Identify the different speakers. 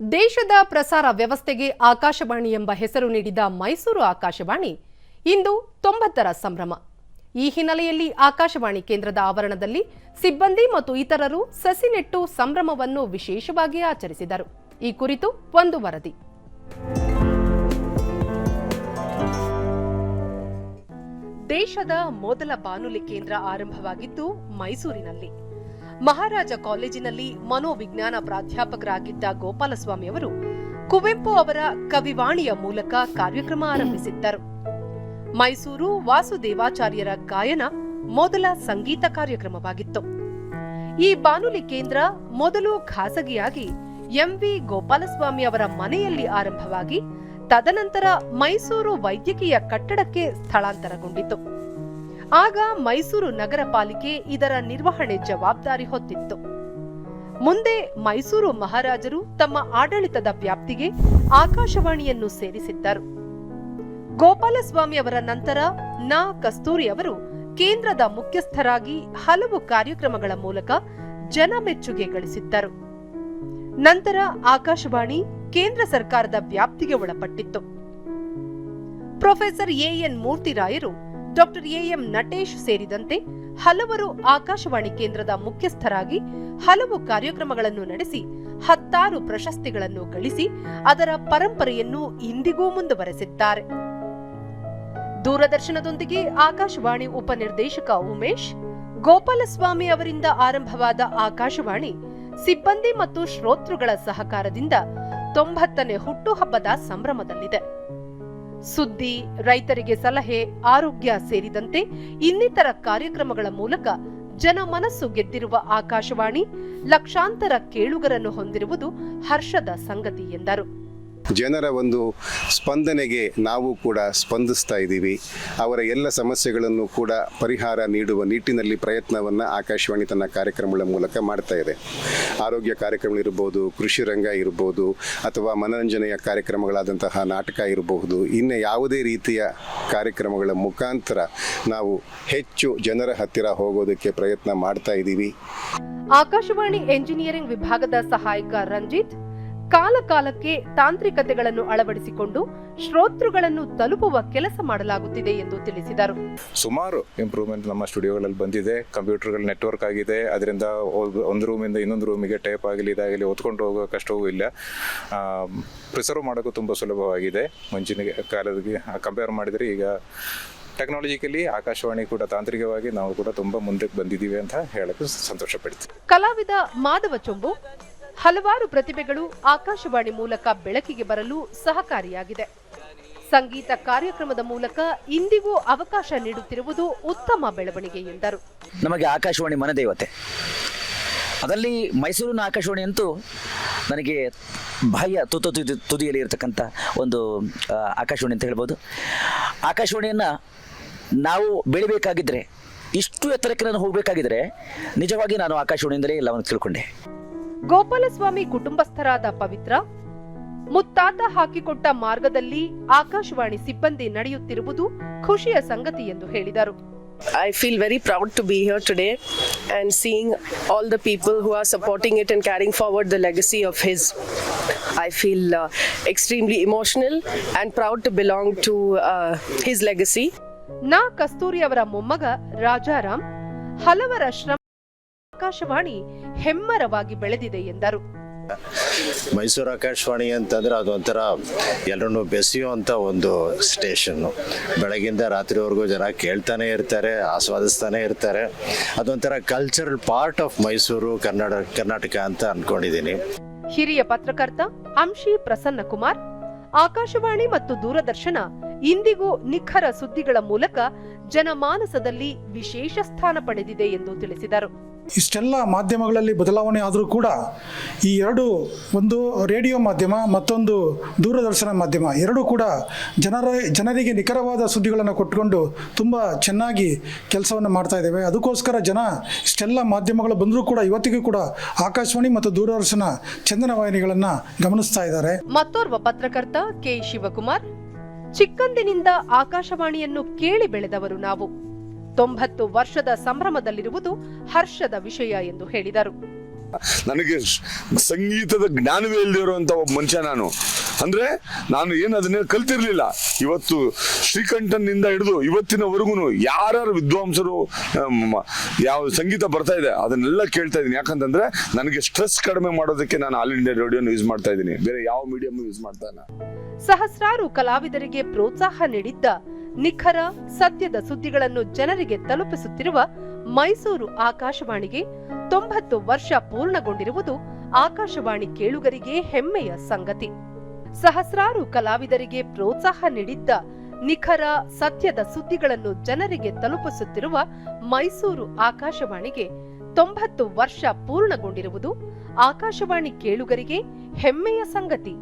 Speaker 1: ದೇಶದ ಪ್ರಸಾರ ವ್ಯವಸ್ಥೆಗೆ ಆಕಾಶವಾಣಿ ಎಂಬ ಹೆಸರು ನೀಡಿದ ಮೈಸೂರು ಆಕಾಶವಾಣಿ ಇಂದು ತೊಂಬತ್ತರ ಸಂಭ್ರಮ. ಈ ಹಿನ್ನೆಲೆಯಲ್ಲಿ ಆಕಾಶವಾಣಿ ಕೇಂದ್ರದ ಆವರಣದಲ್ಲಿ ಸಿಬ್ಬಂದಿ ಮತ್ತು ಇತರರು ಸಸಿ ನೆಟ್ಟು ಸಂಭ್ರಮವನ್ನು ವಿಶೇಷವಾಗಿ ಆಚರಿಸಿದರು. ಈ ಕುರಿತು ಒಂದು ವರದಿ. ದೇಶದ ಮೊದಲ ಬಾನುಲಿ ಕೇಂದ್ರ ಆರಂಭವಾಗಿದ್ದು ಮೈಸೂರಿನಲ್ಲಿ. ಮಹಾರಾಜ ಕಾಲೇಜಿನಲ್ಲಿ ಮನೋವಿಜ್ಞಾನ ಪ್ರಾಧ್ಯಾಪಕರಾಗಿದ್ದ ಗೋಪಾಲಸ್ವಾಮಿ ಅವರು ಕುವೆಂಪು ಅವರ ಕವಿವಾಣಿಯ ಮೂಲಕ ಕಾರ್ಯಕ್ರಮ ಆರಂಭಿಸಿದ್ದರು. ಮೈಸೂರು ವಾಸುದೇವಾಚಾರ್ಯರ ಗಾಯನ ಮೊದಲ ಸಂಗೀತ ಕಾರ್ಯಕ್ರಮವಾಗಿತ್ತು. ಈ ಬಾನುಲಿ ಕೇಂದ್ರ ಮೊದಲು ಖಾಸಗಿಯಾಗಿ ಎಂವಿ ಗೋಪಾಲಸ್ವಾಮಿ ಅವರ ಮನೆಯಲ್ಲಿ ಆರಂಭವಾಗಿ ತದನಂತರ ಮೈಸೂರು ವೈದ್ಯಕೀಯ ಕಟ್ಟಡಕ್ಕೆ ಸ್ಥಳಾಂತರಗೊಂಡಿತು. ಆಗ ಮೈಸೂರು ನಗರ ಪಾಲಿಕೆ ಇದರ ನಿರ್ವಹಣೆ ಜವಾಬ್ದಾರಿ ಹೊತ್ತಿತ್ತು. ಮುಂದೆ ಮೈಸೂರು ಮಹಾರಾಜರು ತಮ್ಮ ಆಡಳಿತದ ವ್ಯಾಪ್ತಿಗೆ ಆಕಾಶವಾಣಿಯನ್ನು ಸೇರಿಸಿದ್ದರು. ಗೋಪಾಲಸ್ವಾಮಿ ಅವರ ನಂತರ ನಾ. ಕಸ್ತೂರಿ ಅವರು ಕೇಂದ್ರದ ಮುಖ್ಯಸ್ಥರಾಗಿ ಹಲವು ಕಾರ್ಯಕ್ರಮಗಳ ಮೂಲಕ ಜನಮೆಚ್ಚುಗೆ ಗಳಿಸಿದ್ದರು. ನಂತರ ಆಕಾಶವಾಣಿ ಕೇಂದ್ರ ಸರ್ಕಾರದ ವ್ಯಾಪ್ತಿಗೆ ಒಳಪಟ್ಟಿತ್ತು. ಪ್ರೊಫೆಸರ್ ಎಎನ್ ಮೂರ್ತಿರಾಯರು ಡಾಕ್ಟರ್ ಎಎಂ ನಟೇಶ್ ಸೇರಿದಂತೆ ಹಲವರು ಆಕಾಶವಾಣಿ ಕೇಂದ್ರದ ಮುಖ್ಯಸ್ಥರಾಗಿ ಹಲವು ಕಾರ್ಯಕ್ರಮಗಳನ್ನು ನಡೆಸಿ, ಹತ್ತಾರು ಪ್ರಶಸ್ತಿಗಳನ್ನು ಗಳಿಸಿ ಅದರ ಪರಂಪರೆಯನ್ನು ಇಂದಿಗೂ ಮುಂದುವರೆಸಿದ್ದಾರೆ. ದೂರದರ್ಶನದೊಂದಿಗೆ ಆಕಾಶವಾಣಿ ಉಪನಿರ್ದೇಶಕ ಉಮೇಶ್, ಗೋಪಾಲಸ್ವಾಮಿ ಅವರಿಂದ ಆರಂಭವಾದ ಆಕಾಶವಾಣಿ, ಸಿಬ್ಬಂದಿ ಮತ್ತು ಶ್ರೋತೃಗಳ ಸಹಕಾರದಿಂದ ತೊಂಬತ್ತನೇ ಹುಟ್ಟುಹಬ್ಬದ ಸಂಭ್ರಮದಲ್ಲಿದೆ. ಸುದ್ದಿ, ರೈತರಿಗೆ ಸಲಹೆ, ಆರೋಗ್ಯ ಸೇರಿದಂತೆ ಇನ್ನಿತರ ಕಾರ್ಯಕ್ರಮಗಳ ಮೂಲಕ ಜನ ಮನಸ್ಸು ಗೆದ್ದಿರುವ ಆಕಾಶವಾಣಿ ಲಕ್ಷಾಂತರ ಕೇಳುಗರನ್ನು ಹೊಂದಿರುವುದು ಹರ್ಷದ ಸಂಗತಿ ಎಂದರು.
Speaker 2: ಜನರ ಒಂದು ಸ್ಪಂದನೆಗೆ ನಾವು ಕೂಡ ಸ್ಪಂದಿಸ್ತಾ ಇದ್ದೀವಿ. ಅವರ ಎಲ್ಲ ಸಮಸ್ಯೆಗಳನ್ನು ಕೂಡ ಪರಿಹಾರ ನೀಡುವ ನಿಟ್ಟಿನಲ್ಲಿ ಪ್ರಯತ್ನವನ್ನು ಆಕಾಶವಾಣಿ ತನ್ನ ಕಾರ್ಯಕ್ರಮಗಳ ಮೂಲಕ ಮಾಡ್ತಾ ಇದೆ. ಆರೋಗ್ಯ ಕಾರ್ಯಕ್ರಮಗಳಿರ್ಬೋದು ಕೃಷಿ ರಂಗ ಇರ್ಬೋದು, ಅಥವಾ ಮನರಂಜನೆಯ ಕಾರ್ಯಕ್ರಮಗಳಾದಂತಹ ನಾಟಕ ಇರಬಹುದು, ಇನ್ನು ಯಾವುದೇ ರೀತಿಯ ಕಾರ್ಯಕ್ರಮಗಳ ಮುಖಾಂತರ ನಾವು ಹೆಚ್ಚು ಜನರ ಹತ್ತಿರ ಹೋಗೋದಕ್ಕೆ ಪ್ರಯತ್ನ ಮಾಡ್ತಾ ಇದ್ದೀವಿ.
Speaker 1: ಆಕಾಶವಾಣಿ ಎಂಜಿನಿಯರಿಂಗ್ ವಿಭಾಗದ ಸಹಾಯಕ ರಂಜಿತ್ ಕಾಲ ಕಾಲಕ್ಕೆ ತಾಂತ್ರಿಕತೆಗಳನ್ನು ಅಳವಡಿಸಿಕೊಂಡು ಶ್ರೋತೃಗಳನ್ನು ತಲುಪುವ ಕೆಲಸ ಮಾಡಲಾಗುತ್ತಿದೆ ಎಂದು ತಿಳಿಸಿದರು.
Speaker 3: ಸುಮಾರು ಇಂಪ್ರೂವ್ಮೆಂಟ್ ನಮ್ಮ ಸ್ಟುಡಿಯೋಗಳಲ್ಲಿ ಬಂದಿದೆ. ಕಂಪ್ಯೂಟರ್ಗಳು ನೆಟ್ವರ್ಕ್ ಆಗಿದೆ. ಅದರಿಂದ ಒಂದು ರೂಮಿಂದ ಇನ್ನೊಂದು ರೂಮಿಗೆ ಟೈಪ್ ಆಗಲಿ ಇದಾಗಲಿ ಓದ್ಕೊಂಡು ಹೋಗೋ ಕಷ್ಟವೂ ಇಲ್ಲ. ಪ್ರಿಸರ್ವ್ ಮಾಡೋಕ್ಕೂ ತುಂಬ ಸುಲಭವಾಗಿದೆ. ಮುಂಚಿನ ಕಾಲದಲ್ಲಿ ಕಂಪೇರ್ ಮಾಡಿದರೆ ಈಗ ಟೆಕ್ನಾಲಜಿಕಲಿ ಆಕಾಶವಾಣಿ ಕೂಡ ತಾಂತ್ರಿಕವಾಗಿ ನಾವು ಕೂಡ ತುಂಬಾ ಮುಂದಕ್ಕೆ ಬಂದಿದ್ದೀವಿ ಅಂತ ಹೇಳಕ್ಕೆ ಸಂತೋಷ ಪಡ್ತೀವಿ
Speaker 1: ಕಲಾವಿದ ಮಾಧವ ಚೊಂಬು ಹಲವಾರು ಪ್ರತಿಭೆಗಳು ಆಕಾಶವಾಣಿ ಮೂಲಕ ಬೆಳಕಿಗೆ ಬರಲು ಸಹಕಾರಿಯಾಗಿದೆ. ಸಂಗೀತ ಕಾರ್ಯಕ್ರಮದ ಮೂಲಕ ಇಂದಿಗೂ ಅವಕಾಶ ನೀಡುತ್ತಿರುವುದು ಉತ್ತಮ ಬೆಳವಣಿಗೆ ಎಂದರು.
Speaker 4: ನಮಗೆ ಆಕಾಶವಾಣಿ ಮನದೇವತೆ. ಅದರಲ್ಲಿ ಮೈಸೂರಿನ ಆಕಾಶವಾಣಿ ಅಂತೂ ನನಗೆ ಬಾಹ್ಯ ತುತ್ತು ತುದಿ, ತುದಿಯಲ್ಲಿ ಇರತಕ್ಕಂಥ ಒಂದು ಆಕಾಶವಾಣಿ ಅಂತ ಹೇಳ್ಬೋದು. ಆಕಾಶವಾಣಿಯನ್ನು ನಾವು ಬೆಳಿಬೇಕಾಗಿದ್ದರೆ ಇಷ್ಟು ಎತ್ತರಕ್ಕೆ ನಾನು ಹೋಗಬೇಕಾಗಿದ್ದರೆ ನಿಜವಾಗಿ ನಾನು ಆಕಾಶವಾಣಿಯಿಂದಲೇ ಎಲ್ಲವನ್ನು ತಿಳ್ಕೊಂಡೆ.
Speaker 1: ಗೋಪಾಲಸ್ವಾಮಿ ಕುಟುಂಬಸ್ಥರಾದ ಪವಿತ್ರ ಮುತ್ತಾತ ಹಾಕಿಕೊಟ್ಟ ಮಾರ್ಗದಲ್ಲಿ ಆಕಾಶವಾಣಿ ಸಿಬ್ಬಂದಿ ನಡೆಯುತ್ತಿರುವುದು ಖುಷಿಯ ಸಂಗತಿ ಎಂದು ಹೇಳಿದರು
Speaker 5: I feel very proud to be here today and seeing all the people who are supporting it and carrying forward the legacy of his. I feel uh, extremely emotional and proud to belong to uh, his legacy.
Speaker 1: ನಾ ಕಸ್ತೂರಿ ಅವರ ಮೊಮ್ಮಗ ರಾಜಾರಾಮ್ ಹಲವರ ಶ್ರಮ ಆಕಾಶವಾಣಿ ಹೆಮ್ಮರವಾಗಿ ಬೆಳೆದಿದೆ ಎಂದರು.
Speaker 6: ಮೈಸೂರು ಆಕಾಶವಾಣಿ ಅಂತಂದ್ರೆ ಅದೊಂಥರ ಎಲ್ಲರನ್ನು ಬೆಸೆಯುವಂಥ ಒಂದು ಸ್ಟೇಷನ್ನು ಬೆಳಗಿಂದ ರಾತ್ರಿವರೆಗೂ ಜನ ಕೇಳ್ತಾನೆ ಇರ್ತಾರೆ ಆಸ್ವಾದಿಸ್ತಾನೆ ಇರ್ತಾರೆ. ಅದೊಂಥರ cultural part of Mysuru Kannada Karnataka ಅಂತ ಅನ್ಕೊಂಡಿದ್ದೀನಿ.
Speaker 1: ಹಿರಿಯ ಪತ್ರಕರ್ತ ಅಂಶಿ ಪ್ರಸನ್ನ ಕುಮಾರ್ ಆಕಾಶವಾಣಿ ಮತ್ತು ದೂರದರ್ಶನ ಇಂದಿಗೂ ನಿಖರ ಸುದ್ದಿಗಳ ಮೂಲಕ ಜನಮಾನಸದಲ್ಲಿ ವಿಶೇಷ ಸ್ಥಾನ ಪಡೆದಿದೆ ಎಂದು ತಿಳಿಸಿದರು.
Speaker 7: ಇಷ್ಟೆಲ್ಲ ಮಾಧ್ಯಮಗಳಲ್ಲಿ ಬದಲಾವಣೆ ಆದರೂ ಕೂಡ ಈ ಎರಡು ಒಂದು ರೇಡಿಯೋ ಮಾಧ್ಯಮ ಮತ್ತೊಂದು ದೂರದರ್ಶನ ಮಾಧ್ಯಮ ಎರಡೂ ಕೂಡ ಜನರ ಜನರಿಗೆ ನಿಖರವಾದ ಸುದ್ದಿಗಳನ್ನು ಕೊಟ್ಟುಕೊಂಡು ತುಂಬ ಚೆನ್ನಾಗಿ ಕೆಲಸವನ್ನು ಮಾಡ್ತಾ ಇದ್ದೇವೆ. ಅದಕ್ಕೋಸ್ಕರ ಜನ ಇಷ್ಟೆಲ್ಲ ಮಾಧ್ಯಮಗಳು ಬಂದರೂ ಕೂಡ ಇವತ್ತಿಗೂ ಕೂಡ ಆಕಾಶವಾಣಿ ಮತ್ತು ದೂರದರ್ಶನ ಚಂದನ ವಾಹಿನಿಗಳನ್ನು ಗಮನಿಸ್ತಾ ಇದ್ದಾರೆ.
Speaker 1: ಮತ್ತೋರ್ವ ಪತ್ರಕರ್ತ ಕೆ ಶಿವಕುಮಾರ್, ಚಿಕ್ಕಂದಿನಿಂದ ಆಕಾಶವಾಣಿಯನ್ನು ಕೇಳಿ ಬೆಳೆದವರು ನಾವು. ತೊಂಬತ್ತು ವರ್ಷದ ಸಂಭ್ರಮದಲ್ಲಿರುವುದು ಹರ್ಷದ ವಿಷಯ ಎಂದು ಹೇಳಿದರು.
Speaker 8: ನನಗೆ ಸಂಗೀತದ ಜ್ಞಾನವೇ ಇಲ್ಲದಿರುವಂತ ಒಬ್ಬ ಮನುಷ್ಯ ನಾನು. ಅಂದ್ರೆ ನಾನು ಏನು ಅದನ್ನೇ ಕಲ್ತಿರ್ಲಿಲ್ಲ. ಇವತ್ತು ಶ್ರೀಕಂಠನಿಂದ ಹಿಡಿದು ಇವತ್ತಿನವರೆಗೂ ಯಾರ್ಯಾರು ವಿದ್ವಾಂಸರು ಯಾವ ಸಂಗೀತ ಬರ್ತಾ ಇದೆ ಅದನ್ನೆಲ್ಲ ಕೇಳ್ತಾ ಇದ್ದೀನಿ. ಯಾಕಂತಂದ್ರೆ ನನಗೆ ಸ್ಟ್ರೆಸ್ ಕಡಿಮೆ ಮಾಡೋದಕ್ಕೆ ನಾನು ಆಲ್ ಇಂಡಿಯಾ ರೇಡಿಯೋನ ಯೂಸ್ ಮಾಡ್ತಾ ಇದ್ದೀನಿ. ಬೇರೆ ಯಾವ ಮೀಡಿಯಂ ಯೂಸ್ ಮಾಡ್ತಾ ಇಲ್ಲ.
Speaker 1: ಸಹಸ್ರಾರು ಕಲಾವಿದರಿಗೆ ಪ್ರೋತ್ಸಾಹ ನೀಡಿದ್ದ ನಿಖರ ಸತ್ಯದ ಸುದ್ದಿಗಳನ್ನು ಜನರಿಗೆ ತಲುಪಿಸುತ್ತಿರುವ ಮೈಸೂರು ಆಕಾಶವಾಣಿಗೆ ತೊಂಬತ್ತು ವರ್ಷ ಪೂರ್ಣಗೊಂಡಿರುವುದು ಆಕಾಶವಾಣಿ ಕೇಳುಗರಿಗೆ ಹೆಮ್ಮೆಯ ಸಂಗತಿ. ಸಹಸ್ರಾರು ಕಲಾವಿದರಿಗೆ ಪ್ರೋತ್ಸಾಹ ನೀಡಿದ್ದ ನಿಖರ ಸತ್ಯದ ಸುದ್ದಿಗಳನ್ನು ಜನರಿಗೆ ತಲುಪಿಸುತ್ತಿರುವ ಮೈಸೂರು ಆಕಾಶವಾಣಿಗೆ ತೊಂಬತ್ತು ವರ್ಷ ಪೂರ್ಣಗೊಂಡಿರುವುದು ಆಕಾಶವಾಣಿ ಕೇಳುಗರಿಗೆ ಹೆಮ್ಮೆಯ ಸಂಗತಿ.